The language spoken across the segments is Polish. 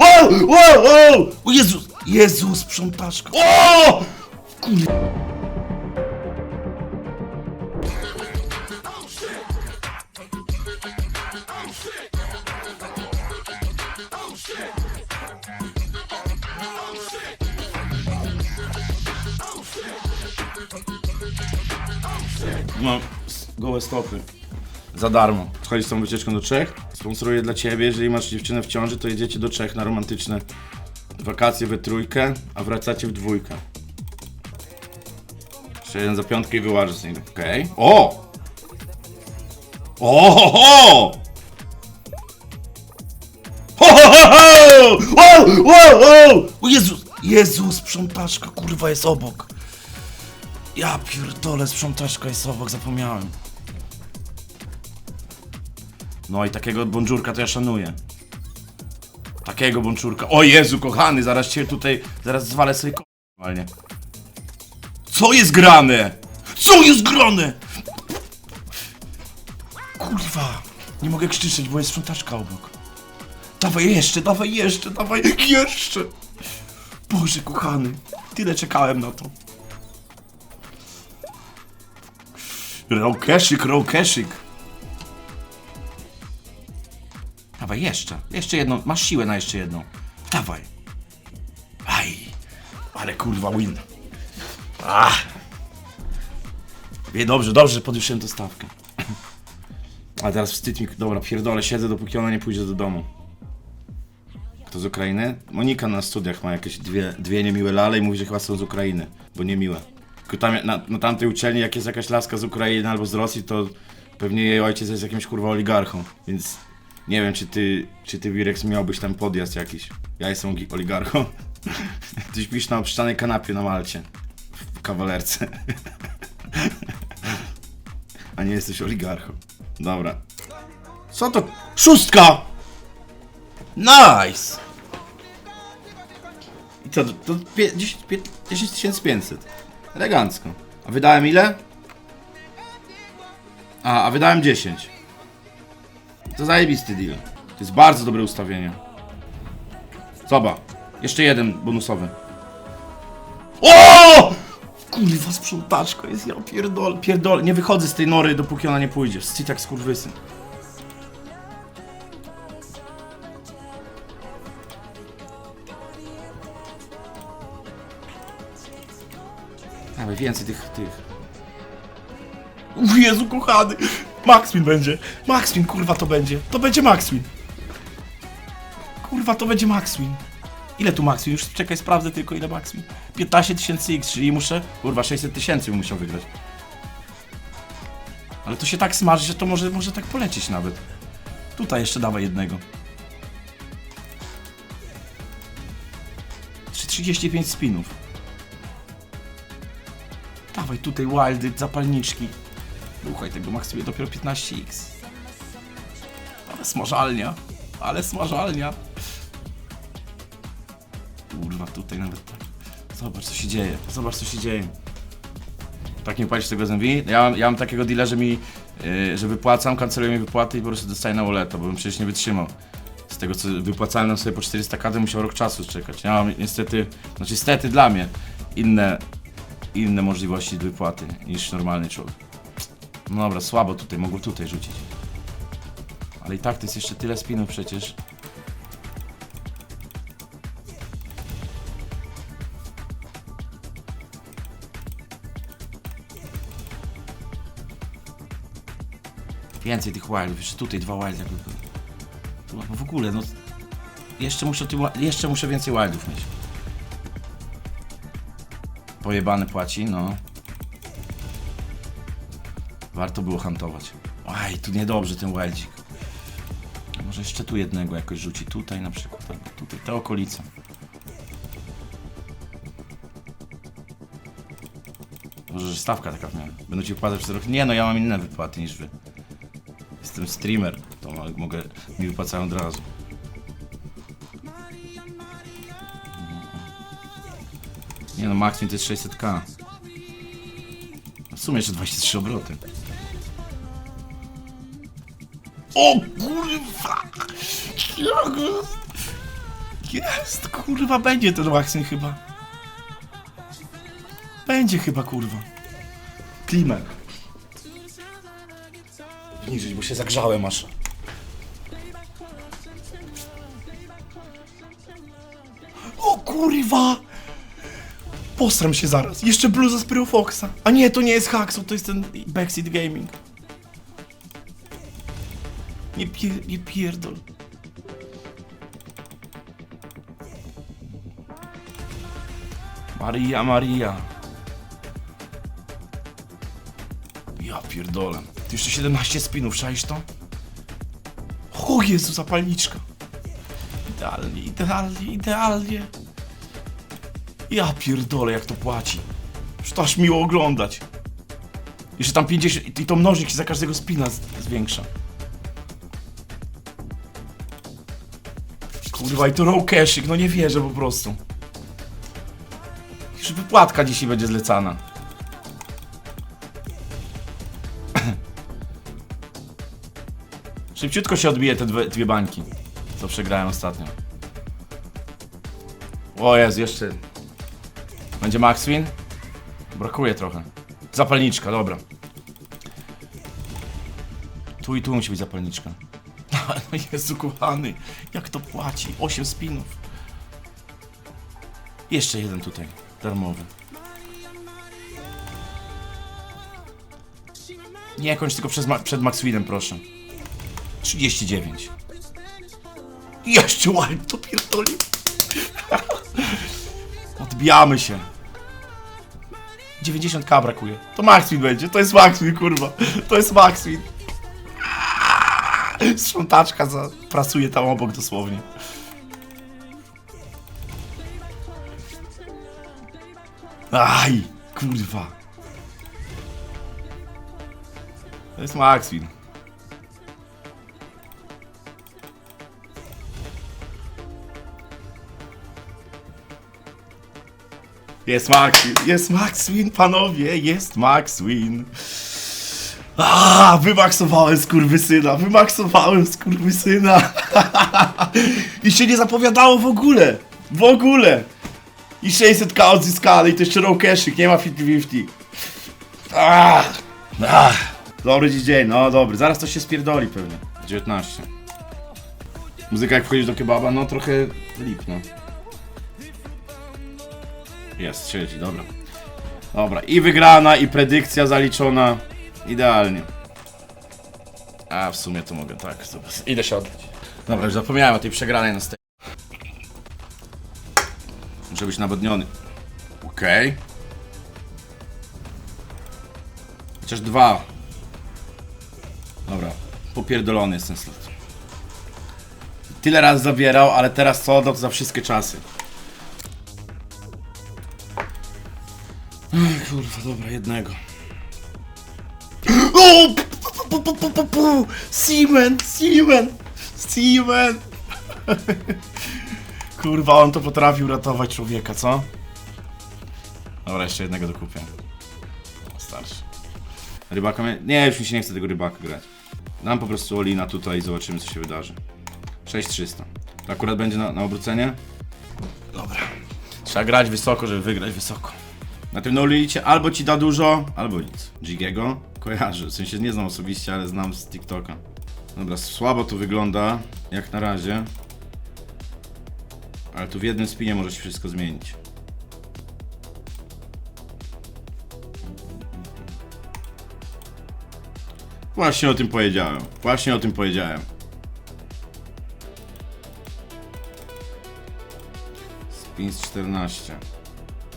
O! O! O! O Jezus! Jezus, sprzątaczka! O! Kurde. Mam gołe stopy. Za darmo. Chodź z tą wycieczką do Czech. Sponsoruję dla ciebie, jeżeli masz dziewczynę w ciąży, to jedziecie do Czech na romantyczne wakacje we trójkę, a wracacie w dwójkę. Jeszcze jeden za piątkę i wyłażę z niej. Okej. O! O! Ho, ho! Ho, ho, ho! O Jezus! Jezus, sprzątaczka, kurwa, jest obok. Ja pierdolę, sprzątaczka jest obok, zapomniałem. No i takiego bączurka to ja szanuję. Takiego bączurka. O Jezu, kochany, zaraz cię tutaj, zaraz zwalę sobie ko... normalnie. Co jest grane? Co jest grane? Kurwa, nie mogę krzyczeć, bo jest sprzątaczka obok. Dawaj jeszcze, dawaj jeszcze, dawaj jeszcze. Boże, kochany, tyle czekałem na to. Rołkeszyk, rołkeszyk. Dawaj, jeszcze. Jeszcze jedną. Masz siłę na jeszcze jedną. Dawaj. Aj. Ale kurwa win. Ach. Wie, dobrze, dobrze, podwyższyłem tę stawkę. A teraz wstyd mi. Dobra, pierdolę, siedzę dopóki ona nie pójdzie do domu. Kto z Ukrainy? Monika na studiach ma jakieś dwie, dwie niemiłe lale i mówi, że chyba są z Ukrainy, bo niemiłe. Tylko tam, na, na tamtej uczelni, jak jest jakaś laska z Ukrainy albo z Rosji, to pewnie jej ojciec jest jakimś kurwa oligarchą, więc nie wiem, czy ty, czy ty Wirex miałbyś tam podjazd jakiś. Ja jestem oligarchą. Ty śpisz na obszczanej kanapie na Malcie. W kawalerce. A nie jesteś oligarchą. Dobra. Co to? Szóstka! Nice! I co, to, to pie- 10 pie- 10 500. Elegancko. A wydałem ile? A, a wydałem 10. To zajebisty deal. To jest bardzo dobre ustawienie. Zobacz. Jeszcze jeden bonusowy. O! Kurwa, sprzątaczka jest, ja pierdolę, pierdolę. Nie wychodzę z tej nory, dopóki ona nie pójdzie. Wstyd jak skurwysyn. Dawaj, więcej tych, tych. Jezu, kochany! Maxwin będzie! Maxwin, kurwa, to będzie! To będzie Maxwin! Kurwa, to będzie Maxwin! Ile tu Maxwin? Już czekaj, sprawdzę tylko ile Maxwin. 15 tysięcy X, czyli muszę... Kurwa, 600 tysięcy musiał wygrać. Ale to się tak smaży, że to może, może tak polecieć nawet. Tutaj jeszcze dawaj jednego. Trzy- 35 spinów. Dawaj tutaj wildy, zapalniczki. Słuchaj, tego max sobie dopiero 15x. Ale smażalnia. Ale smażalnia. Kurwa, tutaj nawet tak. Zobacz co się dzieje. Zobacz co się dzieje. Tak nie płacisz tego z MV? Ja mam, ja mam takiego deala, że mi, yy, że wypłacam, kanceluję mi wypłaty i po prostu dostaję na waleta, bo bym przecież nie wytrzymał. Z tego co wypłacałem sobie po 400 kady, musiał rok czasu czekać. Ja mam niestety, znaczy niestety dla mnie, inne, inne możliwości wypłaty niż normalny człowiek. No dobra, słabo tutaj, mogło tutaj rzucić. Ale i tak to jest jeszcze tyle spinów przecież. Więcej tych wildów, jeszcze tutaj dwa wildy jakby były. No w ogóle, no... Jeszcze muszę, ty, jeszcze muszę więcej wildów mieć. Pojebany płaci, no. Warto było hantować. Aj, tu niedobrze ten wildzik. Może jeszcze tu jednego jakoś rzuci. Tutaj na przykład, albo tutaj, te okolice. Może, że stawka taka w miarę. Będą ci wpłacać przez rok. Nie no, ja mam inne wypłaty niż wy. Jestem streamer, to mo- mogę, mi wypłacają od razu. Nie no, maksimum to jest 600k. W sumie jeszcze 23 obroty. O kurwa! Jest, kurwa, będzie ten waxing chyba. Będzie chyba, kurwa. Klimek. Niżyć, bo się zagrzałem aż. O kurwa! Postram się zaraz. Jeszcze bluza z Pyrofoxa. A nie, to nie jest Haxo, to jest ten Backseat Gaming. Nie, pier nie pierdol. Maria, Maria. Ja pierdolę. Ty jeszcze 17 spinów, szaisz to? O Jezu, zapalniczka. Idealnie, idealnie, idealnie. Ja pierdolę, jak to płaci. Już to aż miło oglądać. Jeszcze tam 50 i to mnożnik się za każdego spina zwiększa. Kurwa, i to row no nie wierzę po prostu. Już wypłatka dzisiaj będzie zlecana. Szybciutko się odbije te dwie, dwie bańki, co przegrałem ostatnio. O jest, jeszcze. Będzie Max Win? Brakuje trochę. Zapalniczka, dobra. Tu i tu musi być zapalniczka. No Jezu kochany, jak to płaci? 8 spinów. Jeszcze jeden tutaj, darmowy. Nie kończ tylko przez przed Max Winem, proszę. 39. Jeszcze ładnie to pierdoli. Odbijamy się. 90k brakuje. To Maxwin będzie, to jest Maxwin, kurwa. To jest Maxwin. Sprzątaczka za... tam obok dosłownie. Aj, kurwa. To jest Maxwin. Jest Maxwin, jest Maxwin, panowie, jest Maxwin. A, wymaksowałem skurwysyna, wymaksowałem skurwysyna. I się nie zapowiadało w ogóle, w ogóle. I 600k odzyskane i to jeszcze cashing, nie ma 50-50. Ach, ach. Dobry dzień, no dobry, zaraz to się spierdoli pewnie. 19. Muzyka jak wchodzisz do kebaba, no trochę lipno. Jest, siedzi, dobra. Dobra, i wygrana, i predykcja zaliczona. Idealnie. A, w sumie to mogę, tak. Dobra. Idę się oddać. Dobra, już zapomniałem o tej przegranej na stej. Muszę być nawodniony. Okej. Chociaż dwa. Dobra, popierdolony jest ten slot. Tyle razy zabierał, ale teraz co? No to za wszystkie czasy. Ech, kurwa, dobra, jednego. O! Pu, pu, pu, pu, pu. Seaman, Seaman, Seaman. Kurwa, on to potrafił ratować człowieka, co? Dobra, jeszcze jednego dokupię. Starszy. Rybaka mnie... Nie, już mi się nie chce tego rybaka grać. Dam po prostu Olina tutaj i zobaczymy, co się wydarzy. 6300. To akurat będzie na, na obrócenie? Dobra. Trzeba grać wysoko, żeby wygrać wysoko. Na tym Nolicie albo ci da dużo, albo nic. Jigiego kojarzę, w sensie nie znam osobiście, ale znam z TikToka. Dobra, słabo to wygląda, jak na razie. Ale tu w jednym spinie może się wszystko zmienić. Właśnie o tym powiedziałem. Właśnie o tym powiedziałem. Spins 14.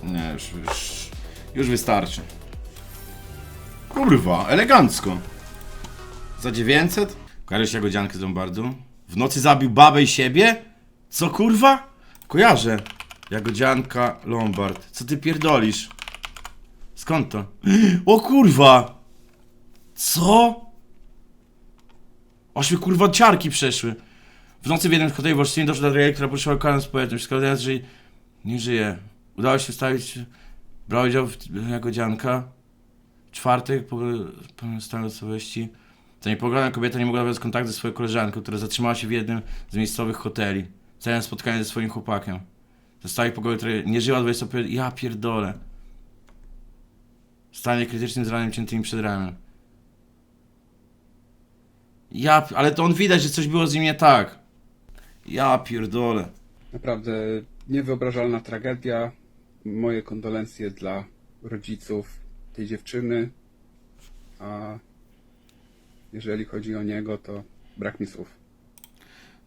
Nie, już, już, już wystarczy. Kurwa, elegancko. Za 900? Kojarzysz Jagodziankę z Lombardu? W nocy zabił babę i siebie? Co kurwa? Kojarzę. Jagodzianka Lombard. Co ty pierdolisz? Skąd to? O kurwa! Co? Aż kurwa ciarki przeszły. W nocy w jednym z hoteli w Olsztynie doszło do tragedii, która poruszyła kanał społeczny. Wskazując, że nie żyje. Udało się ustalić, brał udział w Jagodzianka. Czwartek, po, po stanu osobowości. Ta kobieta nie mogła nawiązać kontaktu ze swoją koleżanką, która zatrzymała się w jednym z miejscowych hoteli. Całe spotkanie ze swoim chłopakiem. Zostaje pokoju, który nie żyła 25... Ja pierdolę. W stanie krytycznym z raniem ciętymi przed ramię. Ja... Ale to on widać, że coś było z nim nie tak. Ja pierdolę. Naprawdę niewyobrażalna tragedia. Moje kondolencje dla rodziców tej dziewczyny. A jeżeli chodzi o niego, to brak mi słów.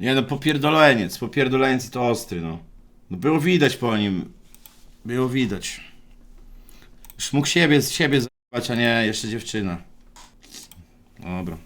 Nie no, popierdoleniec, popierdoleniec i to ostry, no. No było widać po nim. Było widać. Już mógł siebie, siebie zajebać, a nie jeszcze dziewczyna. Dobra.